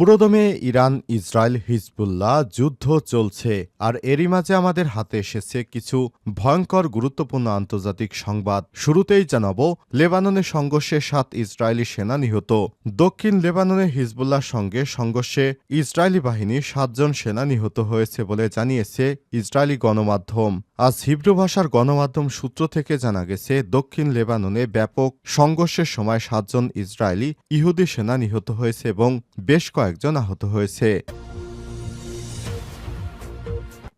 পুরোদমে Iran, Israel, Hezbollah যুদ্ধ চলছে, আর এরই মাঝে আমাদের হাতে এসেছে কিছু ভয়ঙ্কর গুরুত্বপূর্ণ আন্তর্জাতিক সংবাদ। শুরুতেই জানাব লেবাননে সংঘর্ষে সাত ইসরায়েলি সেনা নিহত। দক্ষিণ লেবাননে হিজবুল্লাহর সঙ্গে সংঘর্ষে ইসরায়েলি বাহিনী সাতজন সেনা নিহত হয়েছে বলে জানিয়েছে ইসরায়েলি গণমাধ্যম। আজ হিব্রু ভাষার গণমাধ্যম সূত্র থেকে জানা গেছে, দক্ষিণ লেবাননে ব্যাপক সংঘর্ষের সময় সাতজন ইসরায়েলি ইহুদি সেনা নিহত হয়েছে এবং বেশ কয়েকজন আহত হয়েছে।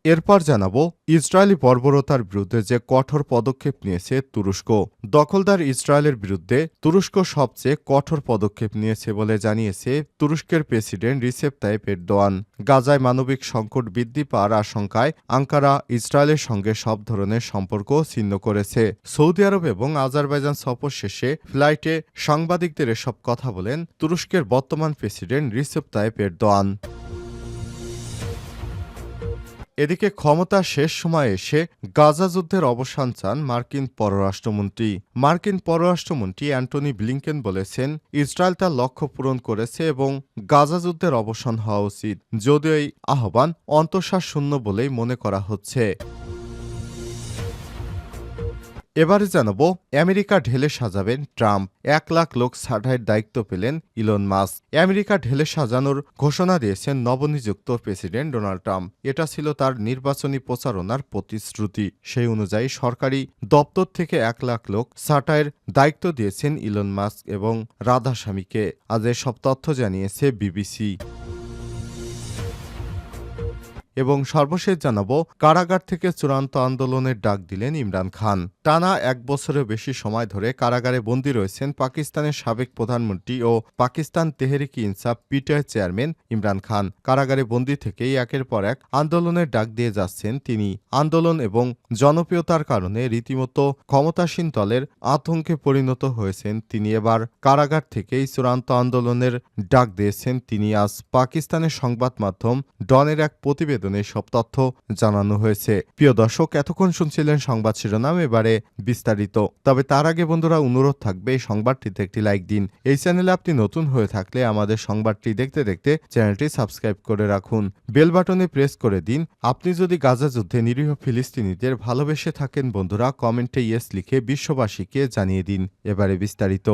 এরপর জানাব, ইসরায়েলি বর্বরতার বিরুদ্ধে যে কঠোর পদক্ষেপ নিয়েছে তুরস্ক। দখলদার ইসরায়েলের বিরুদ্ধে তুরস্ক সবচেয়ে কঠোর পদক্ষেপ নিয়েছে বলে জানিয়েছে তুরস্কের প্রেসিডেন্ট রিসেপ তাইপ এরদোয়ান। গাজায় মানবিক সংকট বৃদ্ধি পাওয়ার আশঙ্কায় আঙ্কারা ইসরায়েলের সঙ্গে সব ধরনের সম্পর্ক ছিন্ন করেছে। সৌদি আরব এবং আজারবাইজান সফর শেষে ফ্লাইটে সাংবাদিকদের এসব কথা বলেন তুরস্কের বর্তমান প্রেসিডেন্ট রিসেপ তাইপ এরদোয়ান। এদিকে ক্ষমতা শেষ সময়ে এসে গাজা যুদ্ধের অবসান চান মার্কিন পররাষ্ট্রমন্ত্রী। মার্কিন পররাষ্ট্রমন্ত্রী অ্যান্টনি ব্লিংকেন বলেছেন, ইসরায়েল তার লক্ষ্য পূরণ করেছে এবং গাজা যুদ্ধের অবসান হওয়া উচিত। যদিও এই আহ্বান অন্তঃসার শূন্য বলেই মনে করা হচ্ছে। এবারে জানাব, আমেরিকা ঢেলে সাজাবেন ট্রাম্প। এক লাখ লোক ছাঁটাইয়ের দায়িত্ব পেলেন ইলন মাস্ক। আমেরিকা ঢেলে সাজানোর ঘোষণা দিয়েছেন নবনিযুক্ত প্রেসিডেন্ট ডোনাল্ড ট্রাম্প। এটা ছিল তার নির্বাচনী প্রচারণার প্রতিশ্রুতি। সেই অনুযায়ী সরকারি দপ্তর থেকে এক লাখ লোক ছাঁটাইয়ের দায়িত্ব দিয়েছেন ইলন মাস্ক এবং রাধাস্বামীকে। আজ এসব তথ্য জানিয়েছে বিবিসি। এবং সর্বশেষ জানাব, কারাগার থেকে চূড়ান্ত আন্দোলনের ডাক দিলেন ইমরান খান। টানা এক বছরের বেশি সময় ধরে কারাগারে বন্দী রয়েছেন পাকিস্তানের সাবেক প্রধানমন্ত্রী ও পাকিস্তান তেহরিকি ইনসাফ পিটিআই চেয়ারম্যান ইমরান খান। কারাগারে বন্দী থেকেই একের পর এক আন্দোলনের ডাক দিয়ে যাচ্ছেন তিনি। আন্দোলন এবং জনপ্রিয়তার কারণে রীতিমতো ক্ষমতাসীন দলের আতঙ্কে পরিণত হয়েছেন তিনি। এবার কারাগার থেকেই চূড়ান্ত আন্দোলনের ডাক দিয়েছেন তিনি। আজ পাকিস্তানের সংবাদ মাধ্যম ডনের এক প্রতিবেদনে সব তথ্য জানানো হয়েছে। প্রিয় দর্শক, এতক্ষণ শুনছিলেন সংবাদ শিরোনাম, এবারে বিস্তারিত। তবে তার আগে বন্ধুরা, অনুরোধ থাকবে সংবাদটিতে একটি লাইক দিন। এই চ্যানেলে আপনি নতুন হয়ে থাকলে আমাদের সংবাদটি দেখতে দেখতে চ্যানেলটি সাবস্ক্রাইব করে রাখুন। বেল বাটনে প্রেস করে দিন। আপনি যদি গাজা যুদ্ধে নিরীহ ফিলিস্তিনিদের ভালোবেসে থাকেন, বন্ধুরা, কমেন্টে ইয়েস লিখে বিশ্ববাসীকে জানিয়ে দিন। এবারে বিস্তারিত।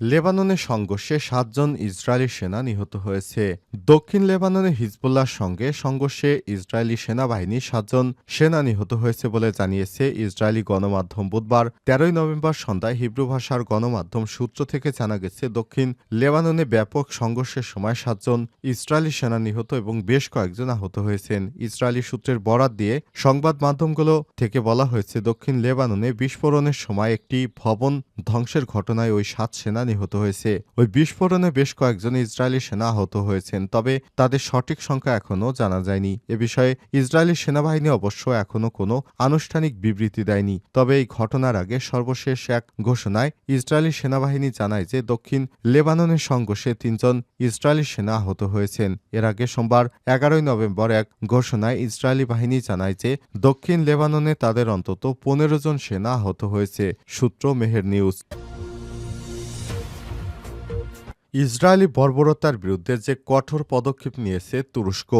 লেবাননে সংঘর্ষে সাতজন ইসরায়েলি সেনা নিহত হয়েছে। দক্ষিণ লেবাননে হিজবুল্লাহর সঙ্গে সংঘর্ষে ইসরায়েলি সেনাবাহিনী সাতজন সেনা নিহত হয়েছে বলে জানিয়েছে ইসরায়েলি গণমাধ্যম বুধবার। তেরোই নভেম্বর সন্ধ্যায় হিব্রু ভাষার গণমাধ্যম সূত্র থেকে জানা গেছে, দক্ষিণ লেবাননে ব্যাপক সংঘর্ষের সময় সাতজন ইসরায়েলি সেনা নিহত এবং বেশ কয়েকজন আহত হয়েছেন। ইসরায়েলি সূত্রের বরাত দিয়ে সংবাদ মাধ্যমগুলো থেকে বলা হয়েছে, দক্ষিণ লেবাননে বিস্ফোরণের সময় একটি ভবন ধ্বংসের ঘটনায় ওই সাত সেনা নিহত হয়েছে। ওই বিস্ফোরণে বেশ কয়েকজন ইসরায়েলি সেনা আহত হয়েছেন, তবে তাদের সঠিক সংখ্যা এখনও জানা যায়নি। এ বিষয়ে ইসরায়েলি সেনাবাহিনী অবশ্য এখনও কোনো আনুষ্ঠানিক বিবৃতি দেয়নি। তবে এই ঘটনার আগে সর্বশেষ এক ঘোষণায় ইসরায়েলি সেনাবাহিনী জানায় যে দক্ষিণ লেবাননের সংঘর্ষে তিনজন ইসরায়েলি সেনা আহত হয়েছেন। এর আগে সোমবার এগারোই নভেম্বর এক ঘোষণায় ইসরায়েলি বাহিনী জানায় যে দক্ষিণ লেবাননে তাদের অন্তত পনেরো জন সেনা আহত হয়েছে। সূত্র মেহের নিউজ। ইসরায়েলি বর্বরতার বিরুদ্ধে যে কঠোর পদক্ষেপ নিয়েছে তুরস্ক,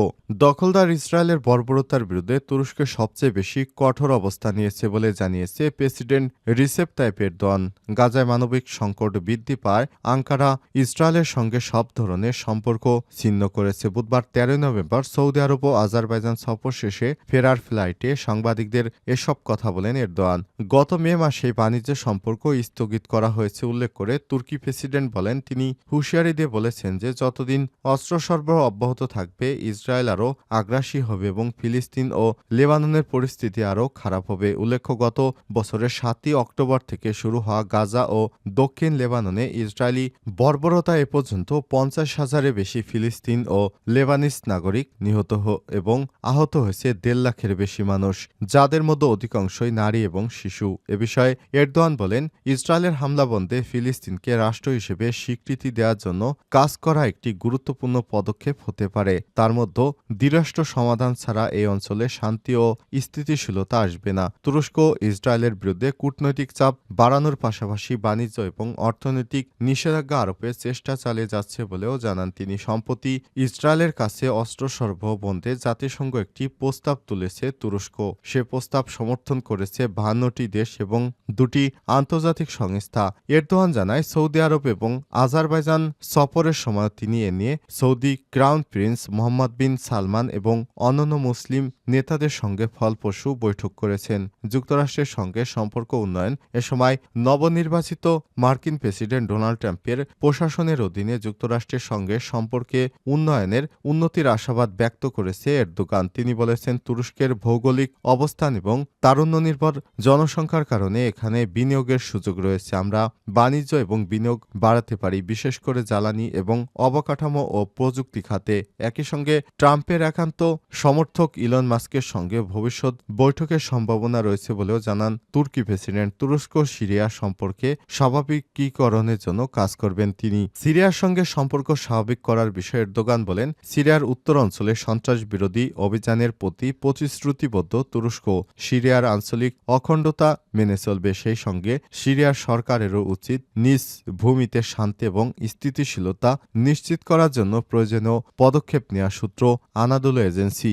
দখলদার ইসরায়েলের বর্বরতার বিরুদ্ধে তুরস্ক সবচেয়ে বেশি কঠোর অবস্থান নিয়েছে বলে জানিয়েছে প্রেসিডেন্ট রিসেপ তাইপ এরদোয়ান। গাজায় মানবিক সংকট বৃদ্ধি পায়, আঙ্কারা ইসরায়েলের সঙ্গে সব ধরনের সম্পর্ক ছিন্ন করেছে। বুধবার তেরোই নভেম্বর সৌদি আরব ও আজারবাইজান সফর শেষে ফেরার ফ্লাইটে সাংবাদিকদের এসব কথা বলেন এরদোয়ান। গত মে মাসে বাণিজ্য সম্পর্ক স্থগিত করা হয়েছে উল্লেখ করে তুর্কি প্রেসিডেন্ট বলেন, তিনি হুঁশিয়ারি দিয়ে বলেছেন যে, যতদিন অস্ত্র সরবরাহ অব্যাহত থাকবে, ইসরায়েল আরও আগ্রাসী হবে এবং ফিলিস্তিন ও লেবাননের পরিস্থিতি আরও খারাপ হবে। উল্লেখ্য, গত বছরের সাতই অক্টোবর থেকে শুরু হওয়া গাজা ও দক্ষিণ লেবাননে ইসরায়েলি বর্বরতা এ পর্যন্ত পঞ্চাশ হাজারের বেশি ফিলিস্তিন ও লেবানিস নাগরিক নিহত এবং আহত হয়েছে দেড় লাখের বেশি মানুষ, যাদের মধ্যে অধিকাংশই নারী এবং শিশু। এ বিষয়ে এরদোয়ান বলেন, ইসরায়েলের হামলা বন্ধে ফিলিস্তিনকে রাষ্ট্র হিসেবে স্বীকৃতি দেওয়ার দেওয়ার জন্য কাজ করা একটি গুরুত্বপূর্ণ পদক্ষেপ হতে পারে। তার মধ্যে দ্বিরাষ্ট্র সমাধান ছাড়া এই অঞ্চলে শান্তি ও স্থিতিশীলতা আসবে না। তুরস্ক ইসরায়েলের বিরুদ্ধে কূটনৈতিক চাপ বাড়ানোর পাশাপাশি বাণিজ্য এবং অর্থনৈতিক নিষেধাজ্ঞা আরোপের চেষ্টা চালিয়ে যাচ্ছে বলেও জানান তিনি। সম্প্রতি ইসরায়েলের কাছে অস্ত্র সরবরাহ বন্ধে জাতিসংঘ একটি প্রস্তাব তুলেছে তুরস্ক। সে প্রস্তাব সমর্থন করেছে বাহান্নটি দেশ এবং দুটি আন্তর্জাতিক সংস্থা। এরদোয়ান জানায় সৌদি আরব এবং আজারবাইজান সফরের সময় তিনি এ নিয়ে Saudi crown prince Mohammed bin Salman এবং অন্যান্য মুসলিম নেতাদের সঙ্গে ফলপ্রসূ বৈঠক করেছেন। যুক্তরাষ্ট্রের সঙ্গে সম্পর্ক উন্নয়ন এ সময় নবনির্বাচিত মার্কিন প্রেসিডেন্ট ডোনাল্ড ট্রাম্পের প্রশাসনের অধীনে যুক্তরাষ্ট্রের সঙ্গে সম্পর্কে উন্নয়নের উন্নতির আশাবাদ ব্যক্ত করেছে এরদোগান। তিনি বলেছেন, তুরস্কের ভৌগোলিক অবস্থান এবং তারুণ্য নির্ভর জনসংখ্যার কারণে এখানে বিনিয়োগের সুযোগ রয়েছে। আমরা বাণিজ্য এবং বিনিয়োগ বাড়াতে পারি, বিশেষ করে জ্বালানি এবং অবকাঠামো ও প্রযুক্তি খাতে একই সঙ্গে ট্রাম্পের একান্ত সমর্থক ইলন মাস্কের সঙ্গে ভবিষ্যৎ বৈঠকের সম্ভাবনা রয়েছে বলেও জানান তুর্কি প্রেসিডেন্ট তুরস্ক সিরিয়া সম্পর্কে স্বাভাবিকীকরণের জন্য কাজ করবেন তিনি। সিরিয়ার সঙ্গে সম্পর্ক স্বাভাবিক করার বিষয়ে এরদোগান বলেন, সিরিয়ার উত্তর অঞ্চলে সন্ত্রাস বিরোধী অভিযানের প্রতি প্রতিশ্রুতিবদ্ধ তুরস্ক। সিরিয়ার আঞ্চলিক অখণ্ডতা মেনে চলবে সেই সঙ্গে সিরিয়ার সরকারেরও উচিত নিজ ভূমিতে শান্তি এবং স্থিতিশীলতা নিশ্চিত করার জন্য প্রয়োজনীয় পদক্ষেপ নেওয়ার সূত্র আনাদুলো এজেন্সি।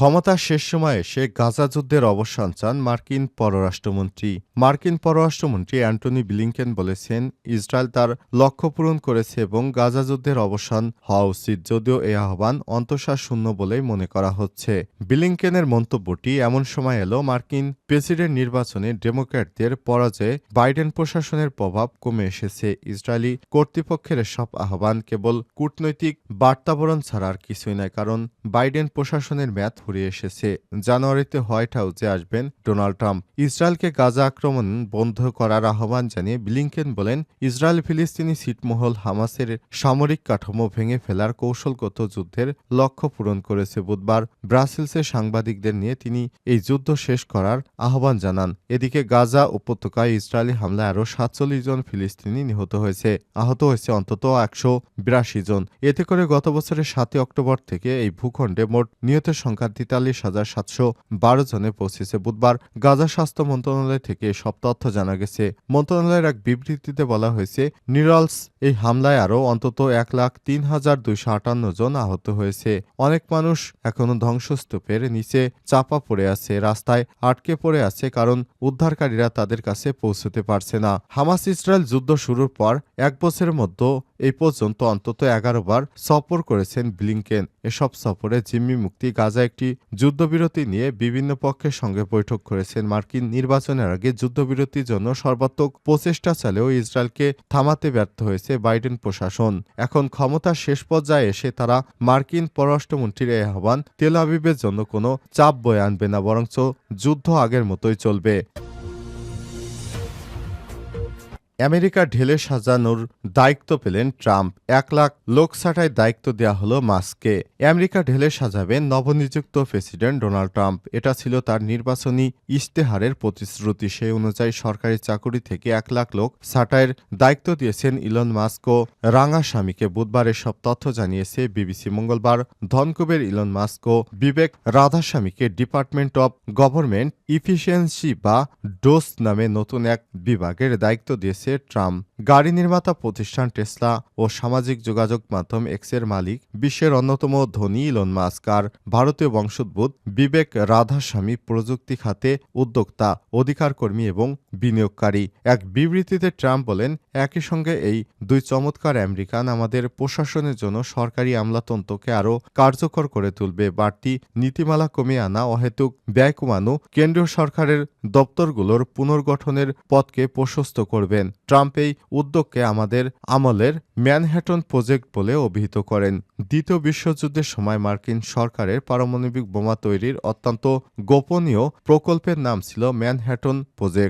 ক্ষমতার শেষ সময়ে এসে গাজা যুদ্ধের অবসান চান মার্কিন পররাষ্ট্রমন্ত্রী। মার্কিন পররাষ্ট্রমন্ত্রী অ্যান্টনি ব্লিংকেন বলেছেন, ইসরায়েল তার লক্ষ্য পূরণ করেছে এবং গাজা যুদ্ধের অবসান হওয়া উচিত যদিও এ আহ্বান অন্তঃসার শূন্য বলেই মনে করা হচ্ছে। ব্লিংকেনের মন্তব্যটি এমন সময় এলো, মার্কিন প্রেসিডেন্ট নির্বাচনে ডেমোক্র্যাটদের পরাজয়ে বাইডেন প্রশাসনের প্রভাব কমে এসেছে। ইসরায়েলি কর্তৃপক্ষের সব আহ্বান কেবল কূটনৈতিক বার্তাবরণ ছাড়া আর কিছুই নয়, কারণ বাইডেন প্রশাসনের মেয়াদ ফুরিয়ে এসেছে। জানুয়ারিতে হোয়াইট হাউসে আসবেন ডোনাল্ড ট্রাম্প। ইসরায়েলকে গাজা আক্রমণ বন্ধ করার আহ্বান জানিয়ে ব্লিংকেন বলেন ইসরায়েল ফিলিস্তিনি ছিটমহল হামাসের সামরিক কাঠামো ভেঙে ফেলার কৌশলগত যুদ্ধের লক্ষ্য পূরণ করেছে বুধবার। ব্রাসেলসে সাংবাদিকদের নিয়ে তিনি এই যুদ্ধ শেষ করার আহ্বান জানান। এদিকে গাজা উপত্যকায় ইসরায়েলি হামলায় আরও সাতচল্লিশ জন ফিলিস্তিনি নিহত হয়েছে। আহত হয়েছে অন্তত একশো বিরাশি জন। এতে করে গত বছরের সাতই অক্টোবর থেকে এই ভূখণ্ডে মোট নিহতের সংখ্যা তেতাল্লিশ হাজার সাতশো বারো জনে পৌঁছেছে বুধবার। গাজা স্বাস্থ্য মন্ত্রণালয় থেকে সব তথ্য জানা গেছে। মন্ত্রণালয়ের এক বিবৃতিতে বলা হয়েছে, নিরলস এই হামলায় আরও অন্তত এক লাখ তিন হাজার দুইশো আটান্ন জন আহত হয়েছে। অনেক মানুষ এখনও ধ্বংসস্তূপের নিচে চাপা পড়ে আছে, রাস্তায় আটকে পড়ে আছে কারণ উদ্ধারকারীরা তাদের কাছে পৌঁছতে পারছে না। হামাস ইসরায়েল যুদ্ধ শুরুর পর এক বছরের মধ্যে এই পর্যন্ত অন্তত এগারো বার সফর করেছেন ব্লিংকেন। এসব সফরে জিম্মি মুক্তি গাজা একটি যুদ্ধবিরতি নিয়ে বিভিন্ন পক্ষের সঙ্গে বৈঠক করেছেন। মার্কিন নির্বাচনের আগে যুদ্ধবিরতির জন্য সর্বাত্মক প্রচেষ্টা চালেও ইসরায়েলকে থামাতে ব্যর্থ হয়েছে বাইডেন প্রশাসন। এখন ক্ষমতার শেষ পর্যায়ে এসে তারা মার্কিন পররাষ্ট্রমন্ত্রীর এই আহ্বান তেল আবিবের জন্য কোনো চাপ বয়ে আনবে না, বরঞ্চ যুদ্ধ আগের মতোই চলবে। আমেরিকা ঢেলে সাজানোর দায়িত্ব পেলেন ট্রাম্প। এক লাখ লোক ছাঁটাই দায়িত্ব দেওয়া হলো মাস্ককে। আমেরিকা ঢেলে সাজাবেন নবনিযুক্ত প্রেসিডেন্ট ডোনাল্ড ট্রাম্প। এটা ছিল তার নির্বাচনী ইশতেহারের প্রতিশ্রুতি। সেই অনুযায়ী সরকারি চাকুরি থেকে এক লাখ লোক ছাঁটাইয়ের দায়িত্ব দিয়েছেন ইলন মাস্ক ও রাঙাস্বামীকে বুধবার এসব তথ্য জানিয়েছে বিবিসি। মঙ্গলবার ধনকুবের ইলন মাস্ক ও বিবেক রাধাস্বামীকে ডিপার্টমেন্ট অব গভর্নমেন্ট ইফিসিয়েন্সি বা ডোস নামে নতুন এক বিভাগের দায়িত্ব দিয়েছে ট্রাম্প। গাড়ি নির্মাতা প্রতিষ্ঠান টেসলা ও সামাজিক যোগাযোগ মাধ্যম এক্সের মালিক, বিশ্বের অন্যতম ধনী ইলন মাস্ক আর ভারতীয় বংশোদ্ভূত বিবেক রাধাস্বামী প্রযুক্তি খাতে উদ্যোক্তা অধিকার কর্মী এবং বিনিয়োগকারী। এক বিবৃতিতে ট্রাম্প বলেন, একই সঙ্গে এই দুই চমৎকার আমেরিকান আমাদের প্রশাসনের জন্য সরকারি আমলাতন্ত্রকে আরও কার্যকর করে তুলবে। বাড়তি নীতিমালা কমিয়ে আনা অহেতুক ব্যয় কমানো কেন্দ্রীয় সরকারের দপ্তরগুলোর পুনর্গঠনের পথকে প্রশস্ত করবেন। ট্রাম্প এই উদ্যোগকে আমাদের আমলের ম্যানহ্যাটন প্রজেক্ট বলে অভিহিত করেন। দ্বিতীয় বিশ্বযুদ্ধের সময় মার্কিন সরকারের পারমাণবিক বোমা তৈরির অত্যন্ত গোপনীয় প্রকল্পের নাম ছিল ম্যানহ্যাটন প্রজেক্ট।